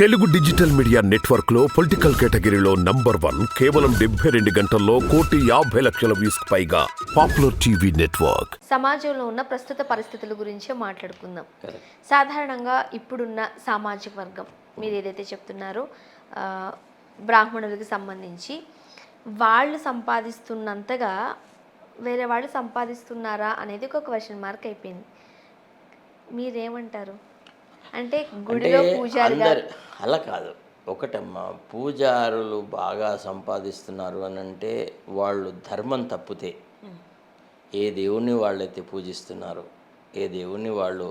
Telugu digital media నెట్వర్క్లో political కేటగిరీలో number one కేవలం డెబ్బై రెండు గంటల్లో కోటి యాభై లక్షల వ్యూస్ పైగా పాపులర్ టీవీ నెట్వర్క్. సమాజంలో ఉన్న ప్రస్తుత పరిస్థితుల గురించే మాట్లాడుకుందాం. సాధారణంగా ఇప్పుడున్న సామాజిక వర్గం మీరు ఏదైతే చెప్తున్నారో బ్రాహ్మణులకు బ్రాహ్మణులకి సంబంధించి వాళ్ళు సంపాదిస్తున్నంతగా వేరే వాళ్ళు సంపాదిస్తున్నారా అనేది ఒక క్వశ్చన్ మార్క్ అయిపోయింది. మీరేమంటారు? అంటే గుడిలో పూజారి అలా కాదు. ఒకటమ్మా పూజారులు బాగా సంపాదిస్తున్నారు అని అంటే వాళ్ళు ధర్మం తప్పితే ఏ దేవుణ్ణి వాళ్ళైతే పూజిస్తున్నారు ఏ దేవుణ్ణి వాళ్ళు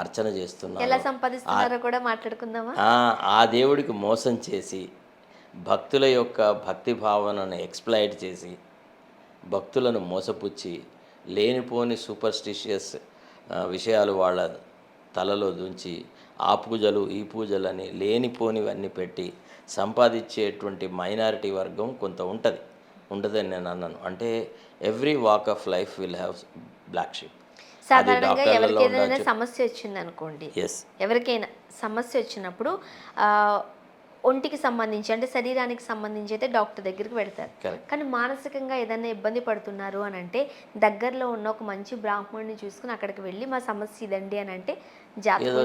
అర్చన చేస్తున్నారు ఎలా సంపాదిస్తున్నారో కూడా మాట్లాడుకుందామా? ఆ ఆ దేవుడికి మోసం చేసి భక్తుల యొక్క భక్తి భావనను ఎక్స్ప్లైట్ చేసి భక్తులను మోసపుచ్చి లేనిపోని సూపర్స్టిషియస్ విషయాలు వాళ్ళ తలలో దుంచి ఆ పూజలు ఈ పూజలని లేనిపోనివన్నీ పెట్టి సంపాదించేటువంటి మైనారిటీ వర్గం కొంత ఉంటుంది. ఉంటుందని నేను అన్నాను. అంటే every walk of life will have black sheep సాధారణంగా ఎవరికి ఏదైనా సమస్య వచ్చింది అనుకోండి ఎవరికైనా సమస్య వచ్చినప్పుడు ఒంటికి సంబంధించి అంటే శరీరానికి సంబంధించి అయితే డాక్టర్ దగ్గరికి వెళ్తారు. కానీ మానసికంగా ఏదైనా ఇబ్బంది పడుతున్నారు అని అంటే దగ్గరలో ఉన్న ఒక మంచి బ్రాహ్మణుని చూసుకుని అక్కడికి వెళ్ళి మా సమస్య ఇదండి అని అంటే ఏదో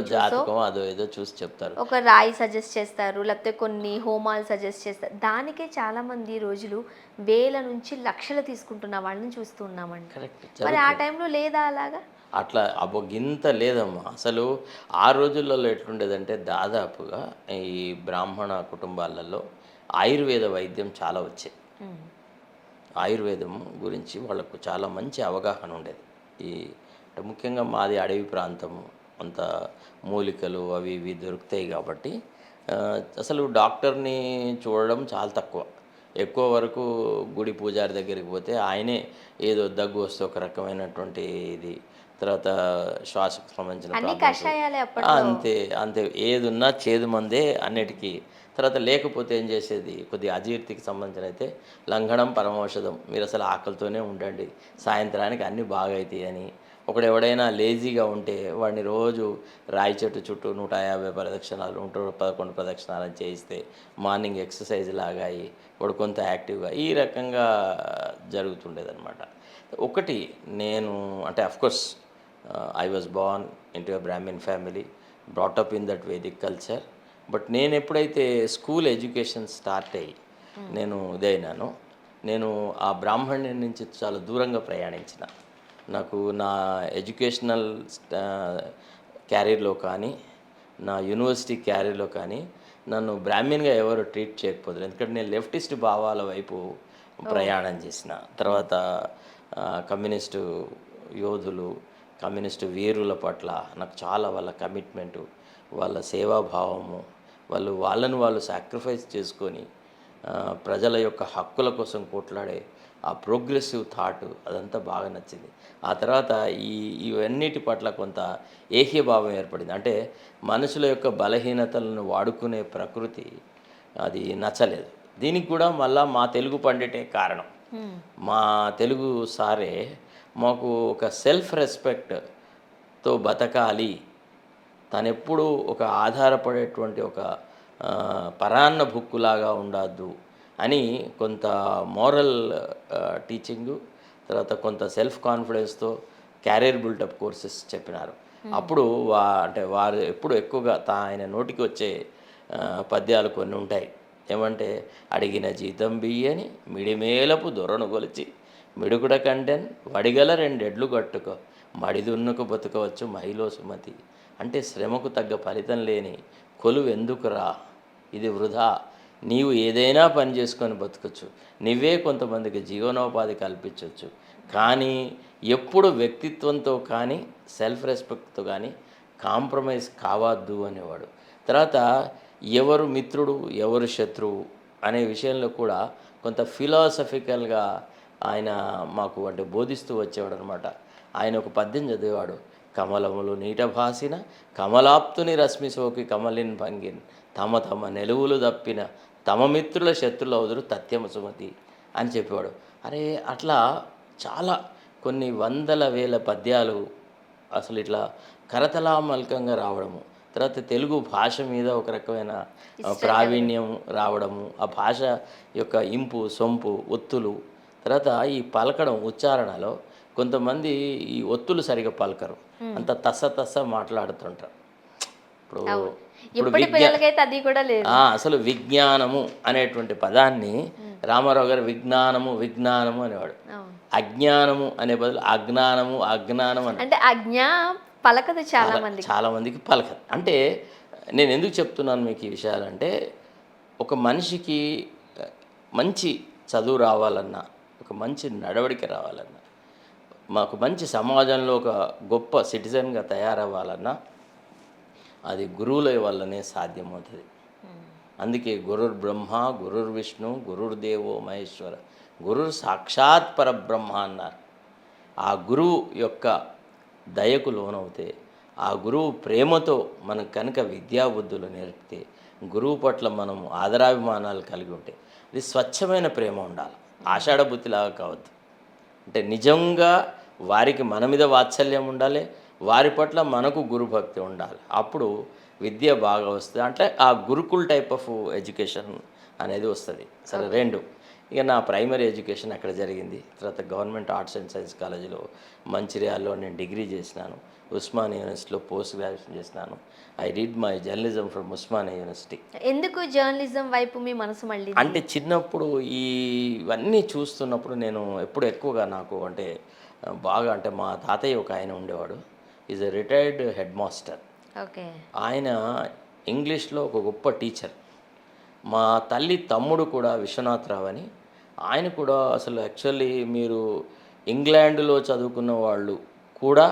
చూసో చెప్తారు. ఒక రాయి సజెస్ట్ చేస్తారు లేకపోతే కొన్ని హోమాలు సజెస్ట్ చేస్తారు. దానికే చాలా మంది రోజులు వేల నుంచి లక్షలు తీసుకుంటున్న వాళ్ళని చూస్తూ ఉన్నామండి. కరెక్ట్ మరి ఆ టైంలో లేదా అలాగా? అట్లా అబ్బో గింత లేదమ్మా. అసలు ఆ రోజులలో ఎట్లుండేదంటే దాదాపుగా ఈ బ్రాహ్మణ కుటుంబాలలో ఆయుర్వేద వైద్యం చాలా వచ్చేది. ఆయుర్వేదం గురించి వాళ్ళకు చాలా మంచి అవగాహన ఉండేది. ఈ అంటే ముఖ్యంగా మాది అడవి ప్రాంతము. అంత మూలికలు అవి ఇవి దొరుకుతాయి కాబట్టి అసలు డాక్టర్ని చూడడం చాలా తక్కువ. ఎక్కువ వరకు గుడి పూజారి దగ్గరికి పోతే ఆయనే ఏదో దగ్గు వస్తే ఒక రకమైనటువంటి ఇది తర్వాత శ్వాసకు సంబంధించిన అంతే అంతే. ఏది ఉన్నా చేదు మందే అన్నిటికీ. తర్వాత లేకపోతే ఏం చేసేది? కొద్దిగా అజీర్తికి సంబంధించిన అయితే లంఘనం పరమౌషధం. మీరు అసలు ఆకలితోనే ఉండండి. సాయంత్రానికి అన్నీ బాగా అవుతాయి అని. ఒకడు ఎవడైనా లేజీగా ఉంటే వాడిని రోజు రాయి చెట్టు చుట్టూ నూట యాభై ప్రదక్షిణాలు నూట పదకొండు ప్రదక్షిణాలు చేయిస్తే మార్నింగ్ ఎక్సర్సైజ్ లాగా అయ్యి వాడు కొంత యాక్టివ్గా ఈ రకంగా జరుగుతుండేదన్నమాట. ఒకటి నేను అంటే of course I was born into Brahmin family brought up in that Vedic culture but నేను ఎప్పుడైతే స్కూల్ ఎడ్యుకేషన్ స్టార్ట్ అయ్యి నేను ఇదైనానో నేను ఆ బ్రాహ్మణ్యం నుంచి చాలా దూరంగా ప్రయాణించిన. నాకు నా ఎడ్యుకేషనల్ క్యారీర్లో కానీ నా యూనివర్సిటీ క్యారీర్లో కానీ నన్ను బ్రాహ్మణ్గా ఎవరు ట్రీట్ చేయకపోతారు ఎందుకంటే నేను లెఫ్టిస్ట్ భావాల వైపు ప్రయాణం చేసిన. తర్వాత కమ్యూనిస్టు యోధులు కమ్యూనిస్టు వీరుల పట్ల నాకు చాలా వాళ్ళ కమిట్మెంటు వాళ్ళ సేవాభావము వాళ్ళు వాళ్ళని వాళ్ళు సాక్రిఫైస్ చేసుకొని ప్రజల యొక్క హక్కుల కోసం కొట్లాడే ఆ ప్రోగ్రెసివ్ థాట్ అదంతా బాగా నచ్చింది. ఆ తర్వాత ఈ ఇవన్నిటి పట్ల కొంత ఏహ్యభావం ఏర్పడింది. అంటే మనుషుల యొక్క బలహీనతలను వాడుకునే ప్రకృతి అది నచ్చలేదు. దీనికి కూడా మళ్ళా మా తెలుగు పండిటే కారణం. మా తెలుగు సారే మాకు ఒక సెల్ఫ్ రెస్పెక్ట్తో బతకాలి. తనెప్పుడు ఒక ఆధారపడేటువంటి ఒక పరాన్న బుక్కులాగా ఉండద్దు అని కొంత మోరల్ టీచింగు తర్వాత కొంత సెల్ఫ్ కాన్ఫిడెన్స్తో క్యారియర్ బిల్డప్ కోర్సెస్ చెప్పినారు. అప్పుడు వా అంటే వారు ఎప్పుడు ఎక్కువగా తా ఆయన నోటికి వచ్చే పద్యాలు కొన్ని ఉంటాయి. ఏమంటే అడిగిన జీతం బియ్యని మిడిమేలపు దొరను కొలిచి మిడుకుడ కండెన్ వడిగల రెండెడ్లు కట్టుకో మడిదున్నుకు బతుకవచ్చు మహిళ సుమతి. అంటే శ్రమకు తగ్గ ఫలితం లేని కొలువు ఎందుకురా ఇది వృధా. నీవు ఏదైనా పని చేసుకొని బతకచ్చు. నువ్వే కొంతమందికి జీవనోపాధి కల్పించవచ్చు కానీ ఎప్పుడు వ్యక్తిత్వంతో కానీ సెల్ఫ్ రెస్పెక్ట్తో కానీ కాంప్రమైజ్ కావద్దు అనేవాడు. తర్వాత ఎవరు మిత్రుడు ఎవరు శత్రువు అనే విషయంలో కూడా కొంత ఫిలాసఫికల్గా ఆయన మాకు అంటే బోధిస్తూ వచ్చేవాడు అనమాట ఆయన ఒక పద్యం చదివేవాడు. కమలములు నీట భాసిన కమలాప్తుని రశ్మి సోకి కమలిన్ భంగిన్ తమ తమ నెలువులు తప్పిన తమ మిత్రుల శత్రులు అవుదురు తథ్యము సుమతి అని చెప్పేవాడు. అరే అట్లా చాలా కొన్ని వందల వేల పద్యాలు అసలు ఇట్లా కరతలామల్కంగా రావడము తర్వాత తెలుగు భాష మీద ఒక రకమైన ప్రావీణ్యం రావడము ఆ భాష యొక్క ఇంపు సొంపు ఒత్తులు తర్వాత ఈ పలకడం ఉచ్చారణలో కొంతమంది ఈ ఒత్తులు సరిగా పలకరు. అంత తస తస మాట్లాడుతుంటారు. ఇప్పుడు ఇప్పుడు అసలు విజ్ఞానము అనేటువంటి పదాన్ని రామారావు గారు విజ్ఞానము విజ్ఞానము అనేవాడు. అజ్ఞానము అనే బదులు అజ్ఞానము అజ్ఞానం అని. అంటే అజ్ఞా పలకదు చాలా మంది చాలా మందికి పలకదు. అంటే నేను ఎందుకు చెప్తున్నాను మీకు ఈ విషయాలంటే ఒక మనిషికి మంచి చదువు రావాలన్నా ఒక మంచి నడవడిక రావాలన్నా మాకు మంచి సమాజంలో ఒక గొప్ప సిటిజన్గా తయారవ్వాలన్నా అది గురువుల వల్లనే సాధ్యమవుతుంది. అందుకే గురుర్ బ్రహ్మ గురుర్ విష్ణు గురుర్ దేవో మహేశ్వర గురుర్ సాక్షాత్ పరబ్రహ్మ అన్నారు. ఆ గురువు యొక్క దయకు లోనవుతే ఆ గురువు ప్రేమతో మనకు కనుక విద్యాబుద్ధులు నేర్పితే గురువు పట్ల మనం ఆదరాభిమానాలు కలిగి ఉంటే అది స్వచ్ఛమైన ప్రేమ ఉండాలి. ఆషాఢ బుద్ధిలాగా కావద్దు. అంటే నిజంగా వారికి మన మీద వాత్సల్యం ఉండాలి వారి పట్ల మనకు గురుభక్తి ఉండాలి. అప్పుడు విద్య బాగా వస్తుంది. అంటే ఆ గురుకుల్ టైప్ ఆఫ్ ఎడ్యుకేషన్ అనేది వస్తుంది. సరే రెండు. ఇక నా ప్రైమరీ ఎడ్యుకేషన్ అక్కడ జరిగింది. తర్వాత గవర్నమెంట్ ఆర్ట్స్ అండ్ సైన్స్ కాలేజీలో మంచిర్యాలలో నేను డిగ్రీ చేసినాను. ఉస్మానియా యూనివర్సిటీలో పోస్ట్ గ్రాడ్యుయేషన్ చేసినాను. I read my journalism from Osmania university. ఎందుకు జర్నలిజం వైపు మీ మనసు మళ్ళీ అంటే చిన్నప్పుడు ఈ ఇవన్నీ చూస్తున్నప్పుడు నేను ఎప్పుడు ఎక్కువగా నాకు అంటే బాగా అంటే మా తాతయ్య ఒక ఆయన ఉండేవాడు. Is a retired head master okay. ఆయన ఇంగ్లీష్లో ఒక గొప్ప టీచర్. మా తల్లి తమ్ముడు కూడా విశ్వనాథరావు అని. ఆయన కూడా అసలు యాక్చువల్లీ మీరు ఇంగ్లాండ్లో చదువుకున్న వాళ్ళు కూడా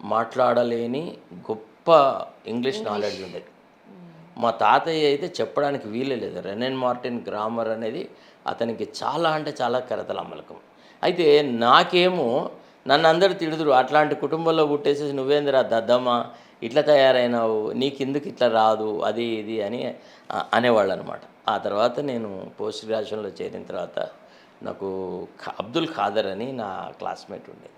మాట్లాడలేని గొప్ప ఇంగ్లీష్ నాలెడ్జ్ ఉండేది. మా తాతయ్య అయితే చెప్పడానికి వీలే లేదు. రెనెన్ మార్టిన్ గ్రామర్ అనేది అతనికి చాలా అంటే చాలా కరతల అమలకం. అయితే నాకేమో నన్ను అందరు తిడుదురు అట్లాంటి కుటుంబంలో పుట్టేసేసి నువ్వేందిరా దద్దమ్మ ఇట్లా తయారైనావు నీకెందుకు ఇట్లా రాదు అది ఇది అని అనేవాళ్ళు అనమాట ఆ తర్వాత నేను పోస్ట్ గ్రాడ్యుయేషన్లో చేరిన తర్వాత నాకు అబ్దుల్ ఖాదర్ అని నా క్లాస్మేట్ ఉండేది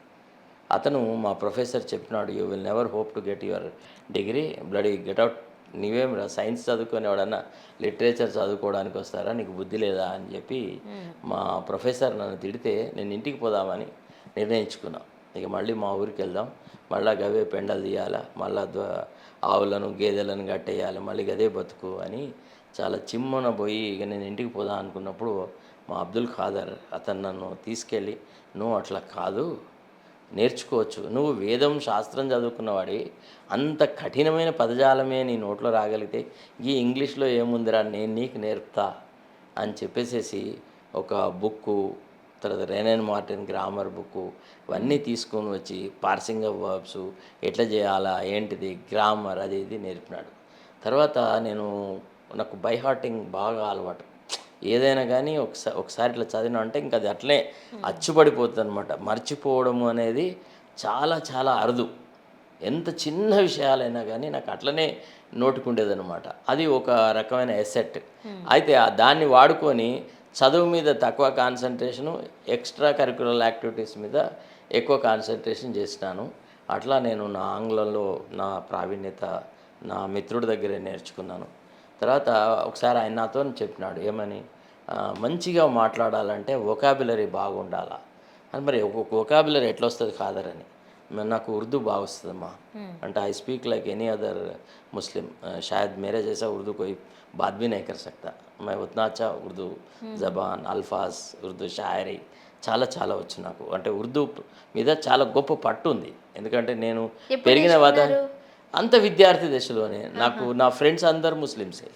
అతను మా ప్రొఫెసర్ చెప్పినాడు you will never hope to get your degree bloody get out నీవేం రా సైన్స్ చదువుకునేవాడన్నా లిటరేచర్ చదువుకోవడానికి వస్తారా నీకు బుద్ధి లేదా అని చెప్పి మా ప్రొఫెసర్ నన్ను తిడితే నేను ఇంటికి పోదామని నిర్ణయించుకున్నా. ఇక మళ్ళీ మా ఊరికి వెళ్దాం. మళ్ళీ గవే పెండలు తీయాలా మళ్ళీ ఆవులను గేదెలను కట్టేయాలి మళ్ళీ గదే బతుకు అని చాలా చిమ్మన పోయి ఇక నేను ఇంటికి పోదాం అనుకున్నప్పుడు మా అబ్దుల్ ఖాదర్ అతను నన్ను తీసుకెళ్ళి నువ్వు అట్లా కాదు నేర్చుకోవచ్చు. నువ్వు వేదం శాస్త్రం చదువుకున్నవాడి అంత కఠినమైన పదజాలమే నీ నోట్లో రాగలిగితే ఈ ఇంగ్లీష్లో ఏముందిరా నేను నీకు నేర్పుతా అని చెప్పేసేసి ఒక బుక్కు తర్వాత రెనన్ మార్టిన్ గ్రామర్ బుక్కు ఇవన్నీ తీసుకొని వచ్చి పార్సింగ్ ఆఫ్ వర్బ్స్ ఎట్లా చేయాలా ఏంటిది గ్రామర్ అది ఇది నేర్పినాడు. తర్వాత నేను నాకు బై హార్టింగ్ బాగా అలవాటు. ఏదైనా కానీ ఒకసారి ఒకసారి ఇట్లా చదివినా అంటే ఇంకా అది అట్లే అచ్చుపడిపోతుంది అనమాట మర్చిపోవడము అనేది చాలా చాలా అరుదు. ఎంత చిన్న విషయాలైనా కానీ నాకు అట్లనే నోటుకుండేదనమాట అది ఒక రకమైన ఎసెట్. అయితే దాన్ని వాడుకొని చదువు మీద తక్కువ కాన్సన్ట్రేషను ఎక్స్ట్రా కరికులర్ యాక్టివిటీస్ మీద ఎక్కువ కాన్సన్ట్రేషన్ చేసినాను. అట్లా నేను నా ఆంగ్లంలో నా ప్రావీణ్యత నా మిత్రుడి దగ్గరే నేర్చుకున్నాను. తర్వాత ఒకసారి ఆయన నాతో చెప్పినాడు ఏమని? మంచిగా మాట్లాడాలంటే ఒకాబులరీ బాగుండాలా? అని మరి ఒక్కొక్క ఒకాబులరీ ఎట్లా వస్తుంది కాదరని నాకు ఉర్దూ బాగుస్తుందమ్మా. అంటే I speak like any other Muslim. షాయద్ మేరే చేసా ఉర్దూ కోయి బాద్బీ భీ సక్తా. मैं उतना अच्छा उर्दू జబాన్ అల్ఫాజ్ ఉర్దూ షాయరీ చాలా చాలా వచ్చు నాకు అంటే ఉర్దూ మీద చాలా గొప్ప పట్టు ఉంది ఎందుకంటే నేను ఎప్పుడు పెరిగిన వాతావరణం నేర్చుకున్నారు? అంత విద్యార్థి దశలోనే నాకు నా ఫ్రెండ్స్ అందరు ముస్లిమ్సే